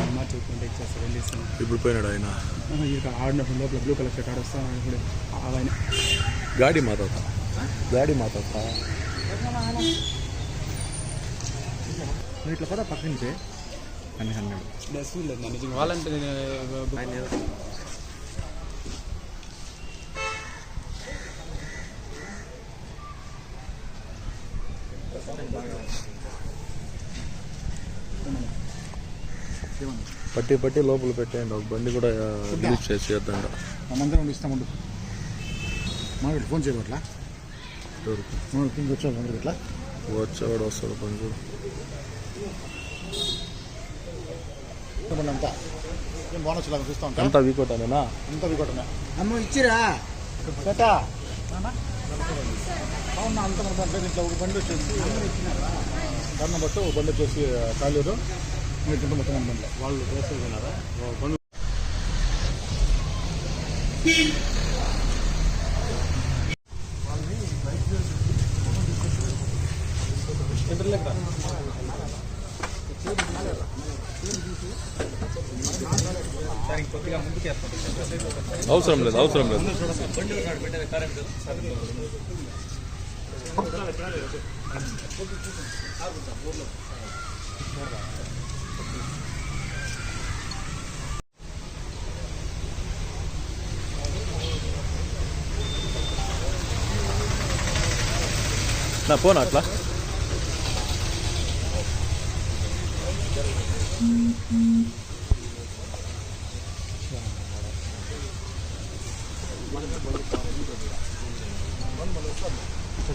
అమ్మ చెప్పుకుంటే ఇచ్చేస్తారు వెళ్ళిస్తాను ఇప్పుడు పోయినాడు ఆయన ఇక్కడ ఆడినప్పుడు లోపల బ్లూ కలర్ షర్ట్ ఆడొస్తాను ఇప్పుడు ఆయన గాడి మాతాత గాడి మాతాత ఇట్లా పద పక్క నుంచే అన్ని నిజంగా వాళ్ళంటే పట్టి పట్టి లోపల పెట్టేయండి. ఒక బండి కూడా రిలీజ్ చేసి చేద్దంట మనందరం ఇస్తామండు మా ఇట్లా ఫోన్ చేయబట్లా అందరూ ఇట్లా? వచ్చేవాడు వస్తాడు పని మళ్ళీ అంతా లాగా చూస్తా ఉంటా అంతా వీకోటానేనా అంతా వికొట్టమే అమ్మ ఇచ్చిరా? పెట్టా? అవునా అంత మన ఇట్లా ఒక బండి వచ్చేసి కారణం బట్టి ఒక బండి వచ్చేసి కాలేదు. వాళ్ళు వేసుకున్నారా అవసరం లేదు అవసరం లేదు అవసరం లేదు. నా పోనా అట్లా?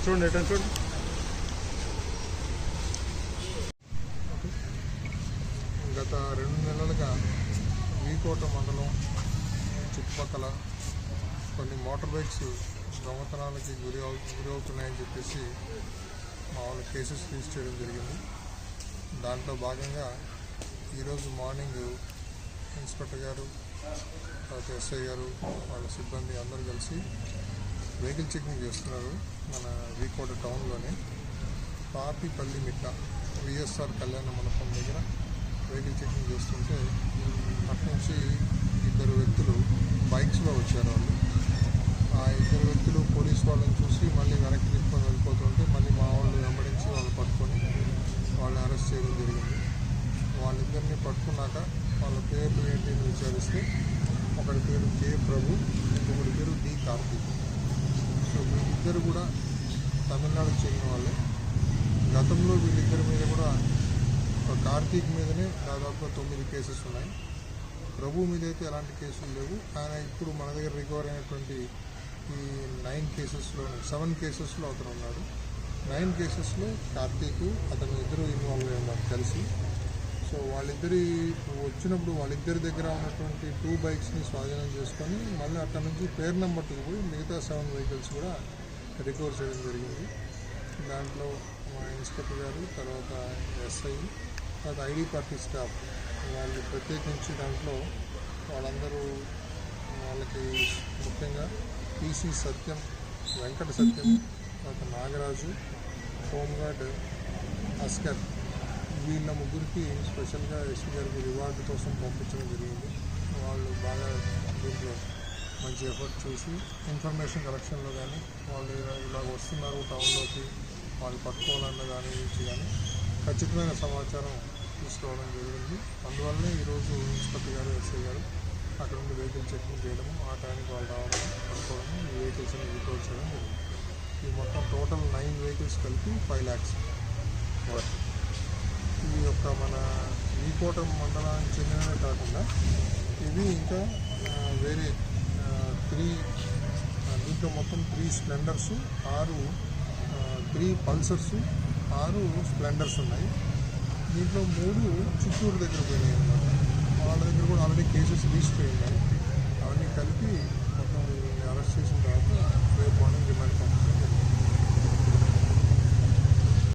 చూడండి ఎట్లా చూడండి. గత రెండు నెలలుగా వీకోట మండలం చుట్టుపక్కల కొన్ని మోటార్ బైక్స్ దొంగతనాలకి గురి అవు గురి అవుతున్నాయని చెప్పేసి మా వాళ్ళు కేసెస్ రిజిస్టర్ చేయడం జరిగింది. దాంట్లో భాగంగా ఈరోజు మార్నింగ్ ఇన్స్పెక్టర్ గారు తర్వాత ఎస్ఐ గారు వాళ్ళ సిబ్బంది అందరూ కలిసి వెహికల్ చెకింగ్ చేస్తున్నారు మన వీకోట టౌన్లోనే. పాపిపల్లి మిట్ట విఎస్ఆర్ కళ్యాణ మండపం దగ్గర వెహికల్ చెకింగ్ చేస్తుంటే అటు నుంచి ఇద్దరు వ్యక్తులు బైక్స్లో వచ్చారు వాళ్ళు. ఆ ఇద్దరు వ్యక్తులు పోలీస్ వాళ్ళని చూసి మళ్ళీ వెనక్కి తీసుకొని వెళ్ళిపోతుంటే మళ్ళీ మా వాళ్ళు వెంబడించి వాళ్ళు పట్టుకొని వాళ్ళని అరెస్ట్ చేయడం జరిగింది. వాళ్ళిద్దరిని పట్టుకున్నాక వాళ్ళ పేర్లు ఏంటి అని విచారిస్తే ఒకటి పేరు కే ప్రభు ఇంకొకటి పేరు డి కార్తీక్. సో వీళ్ళిద్దరు కూడా తమిళనాడుకు చెందిన వాళ్ళే. గతంలో వీళ్ళిద్దరి మీద కూడా కార్తీక్ మీదనే దాదాపు తొమ్మిది కేసెస్ ఉన్నాయి. ప్రభు మీద అయితే ఎలాంటి కేసులు లేవు. ఆయన ఇప్పుడు మన దగ్గర రికవర్ అయినటువంటి ఈ నైన్ కేసెస్లో సెవెన్ కేసెస్లో అతను ఉన్నాడు. నైన్ కేసెస్లో కార్తీక్ అతను ఇద్దరు ఇన్వాల్వ్ అయ్యారు ఉన్నారు కలిసి సో వాళ్ళిద్దరి వచ్చినప్పుడు వాళ్ళిద్దరి దగ్గర ఉన్నటువంటి టూ బైక్స్ని స్వాధీనం చేసుకొని మళ్ళీ అక్కడ నుంచి పేరు నెంబర్కి పోయి మిగతా సెవెన్ వెహికల్స్ కూడా రికవర్ చేయడం జరిగింది. దాంట్లో మా ఇన్స్పెక్టర్ గారు తర్వాత ఎస్ఐ తర్వాత ఐడి పార్టీ స్టాఫ్ వాళ్ళు ప్రత్యేకించి దాంట్లో వాళ్ళందరూ వాళ్ళకి ముఖ్యంగా పీసీ సత్యం వెంకట సత్యం తర్వాత నాగరాజు హోంగార్డ్ అస్కర్ వీళ్ళ ముగ్గురికి స్పెషల్గా ఎస్పీ గారికి రివార్డు కోసం పంపించడం జరిగింది. వాళ్ళు బాగా దీంట్లో మంచి ఎఫర్ట్ చూసి ఇన్ఫర్మేషన్ కలెక్షన్లో కానీ వాళ్ళు ఇలా ఇలా వస్తున్నారు టౌన్లోకి వాళ్ళు పట్టుకోవాలన్న దాని గురించి కానీ ఖచ్చితమైన సమాచారం తీసుకోవడం జరిగింది. అందువల్లనే ఈరోజు ఇన్స్పెక్టర్ గారు ఎస్ఐ గారు అక్కడ నుండి వెహికల్ చెక్కింగ్ చేయడము ఆ టైంకి వాళ్ళు రావడం పడుకోవడము ఈ వెహికల్స్ని రికవర్ చేయడం జరిగింది. ఈ మొత్తం టోటల్ నైన్ వెహికల్స్ కలిపి ఫైవ్ ల్యాక్స్ ఈ యొక్క మన ఈకోట మండలానికి చెందినవే కాకుండా ఇవి ఇంకా వేరే త్రీ దీంట్లో మొత్తం త్రీ స్ప్లెండర్స్ ఆరు త్రీ పల్సర్స్ ఆరు స్ప్లెండర్స్ ఉన్నాయి. దీంట్లో మూడు చిత్తూరు దగ్గర పోయినాయి అన్నమాట. వాళ్ళ దగ్గర కూడా ఆల్రెడీ కేసెస్